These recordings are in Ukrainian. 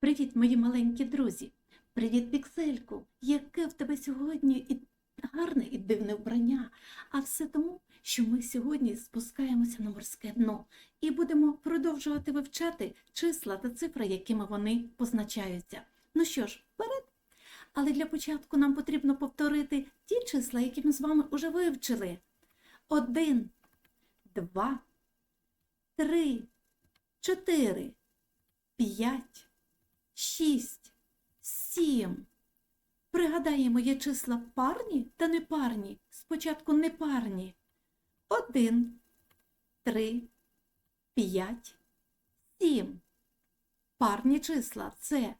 Привіт, мої маленькі друзі! Привіт, Піксельку! Яке в тебе сьогодні і гарне і дивне вбрання. А все тому, що ми сьогодні спускаємося на морське дно і будемо продовжувати вивчати числа та цифри, якими вони позначаються. Ну що ж, вперед! Але для початку нам потрібно повторити ті числа, які ми з вами вже вивчили. Один, два, три, чотири, п'ять шість, сім. Пригадаємо, є числа парні та непарні. Спочатку непарні. Один, три, п'ять, сім. Парні числа це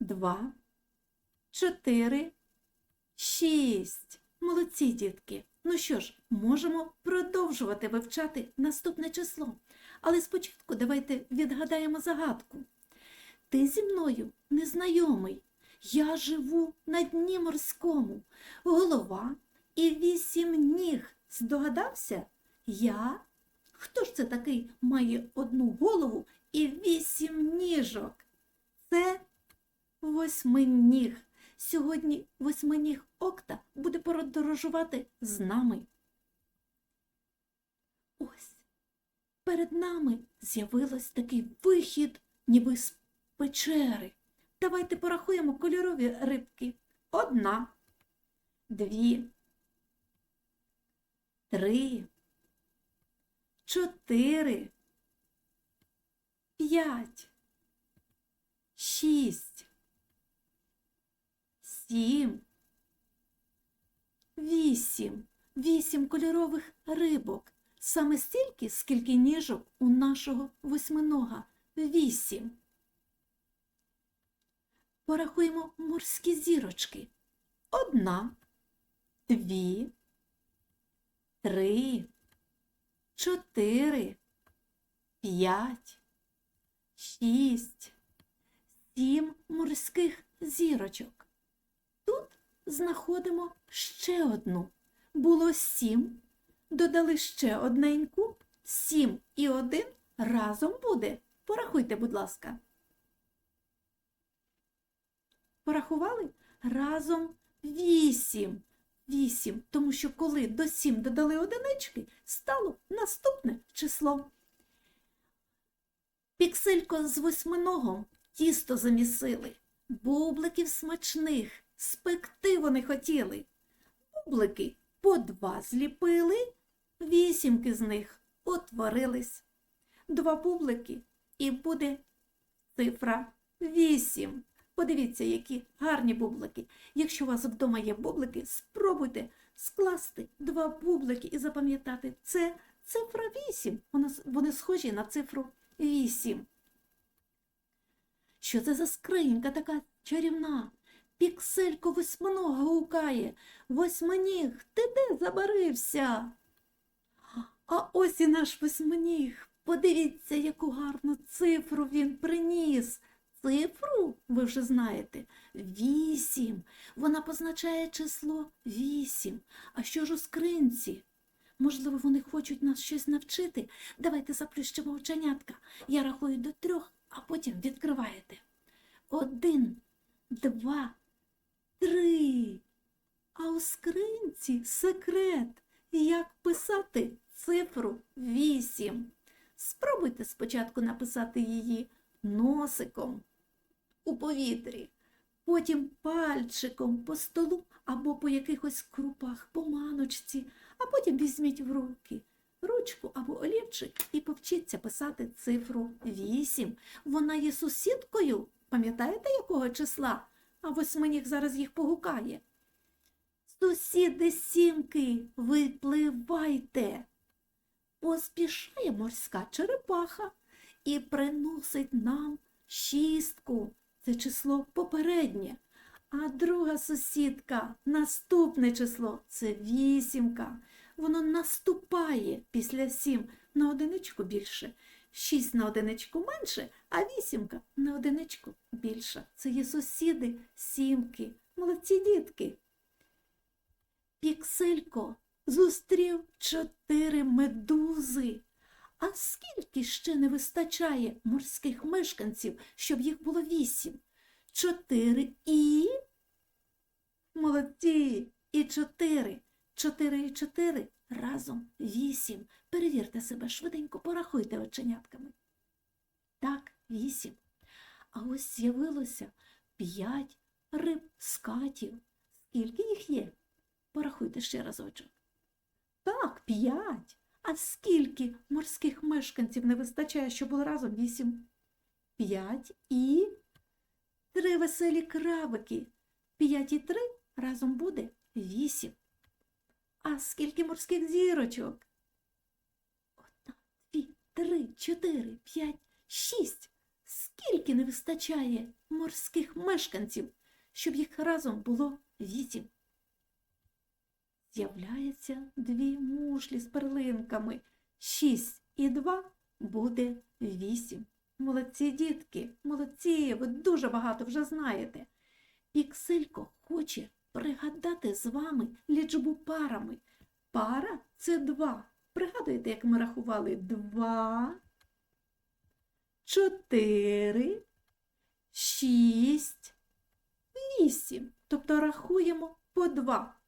два, чотири, шість. Молодці, дітки. Ну що ж, можемо продовжувати вивчати наступне число. Але спочатку давайте відгадаємо загадку. Ти зі мною незнайомий. Я живу на дні морському. Голова і вісім ніг. Здогадався? Я? Хто ж це такий має одну голову і вісім ніжок? Це восьминіг. Сьогодні восьминіг Окта буде подорожувати з нами. Ось перед нами з'явилось такий вихід, ніби з печери. Давайте порахуємо кольорові рибки. Одна, дві, три, чотири, п'ять, шість, сім, вісім. Вісім кольорових рибок. Саме стільки, скільки ніжок у нашого восьминога. Вісім. Порахуємо морські зірочки. Одна, дві, три, чотири, п'ять, шість, сім морських зірочок. Тут знаходимо ще одну. Було сім, додали ще одненьку, сім і один разом буде. Порахуйте, будь ласка. Порахували? Разом вісім. Вісім, тому що коли до сім додали одинички, стало наступне число. Пікселько з восьминогом тісто замісили, бубликів смачних, спекти вони хотіли. Бублики по два зліпили, вісімки з них утворились. Два бублики і буде цифра вісім. Подивіться, які гарні бублики. Якщо у вас вдома є бублики, спробуйте скласти два бублики і запам'ятати. Це цифра 8. Вони, схожі на цифру 8. Що це за скринька така чарівна? Пікселько восьминога гукає. Восьминіг, ти де забарився? А ось і наш восьминіг. Подивіться, яку гарну цифру він приніс. Цифру, ви вже знаєте, вісім. Вона позначає число вісім. А що ж у скринці? Можливо, вони хочуть нас щось навчити. Давайте заплющимо оченятка. Я рахую до трьох, а потім відкриваєте. Один, два, три. А у скринці секрет, як писати цифру вісім. Спробуйте спочатку написати її носиком у повітрі, потім пальчиком по столу або по якихось крупах, по маночці, а потім візьміть в руки ручку або олівчик і повчіться писати цифру 8. Вона є сусідкою, пам'ятаєте, якого числа? А восьминіг зараз їх погукає. Сусіди сімки, випливайте. Поспішає морська черепаха і приносить нам шістку. Це число попереднє. А друга сусідка, наступне число це вісімка. Воно наступає після сім на одиничку більше, шість на одиничку менше, а вісімка на одиничку більша. Це є сусіди сімки. Молодці дітки. Пікселько зустрів чотири медузи, А скільки ще не вистачає морських мешканців, щоб їх було вісім? Чотири і. Молодці! І чотири. Чотири і чотири разом вісім. Перевірте себе, швиденько порахуйте оченятками. Так, вісім. А ось з'явилося п'ять риб скатів. Скільки їх є? Порахуйте ще разочок. Так, п'ять. А скільки морських мешканців не вистачає, щоб було разом вісім? П'ять і три веселі крабики. П'ять і три разом буде вісім. А скільки морських зірочок? Одна, дві, три, чотири, п'ять, шість. Скільки не вистачає морських мешканців, щоб їх разом було вісім? З'являється дві мушлі з перлинками. Шість і два буде вісім. Молодці дітки, молодці, ви дуже багато вже знаєте. Пікселько хоче пригадати з вами лічбу парами. Пара це два. Пригадуєте, як ми рахували два, чотири, шість, вісім. Тобто рахуємо по два.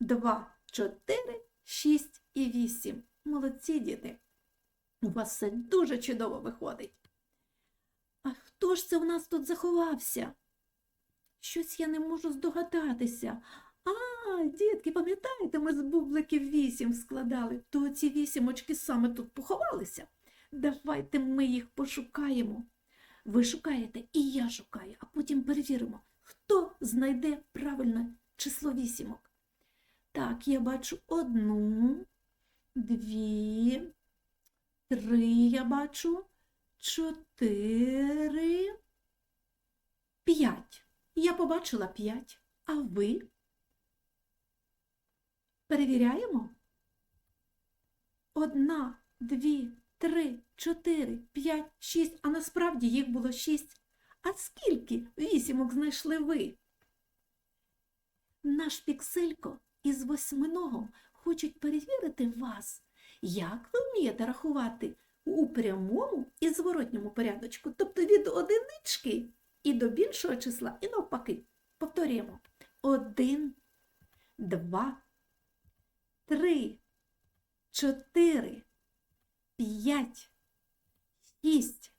Два, чотири, шість і вісім. Молодці діти. У вас все дуже чудово виходить. А хто ж це в нас тут заховався? Щось я не можу здогадатися. А, дітки, пам'ятаєте, ми з бубликів вісім складали, то ці вісімочки саме тут поховалися. Давайте ми їх пошукаємо. Ви шукаєте, і я шукаю, а потім перевіримо, хто знайде правильне число вісімок. Так, я бачу одну, дві, три я бачу, чотири, п'ять. Я побачила п'ять. А ви? Перевіряємо? Одна, дві, три, чотири, п'ять, шість, а насправді їх було шість. А скільки вісімок знайшли ви? Наш пікселько із восьминогом хочуть перевірити вас, як ви вмієте рахувати у прямому і зворотньому порядочку, тобто від одинички і до більшого числа, і навпаки. Повторюємо. Один, два, три, чотири, п'ять, шість,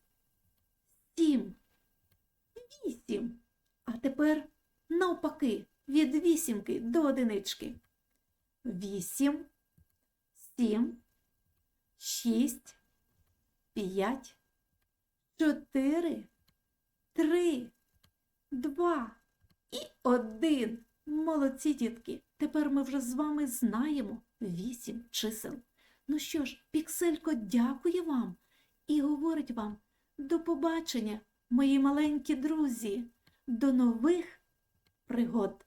сім, вісім. А тепер навпаки від вісімки до одинички. Вісім, сім, шість, п'ять, чотири, три, два і один. Молодці дітки. Тепер ми вже з вами знаємо вісім чисел. Ну що ж, Пікселько дякує вам і говорить вам до побачення, мої маленькі друзі, до нових пригод.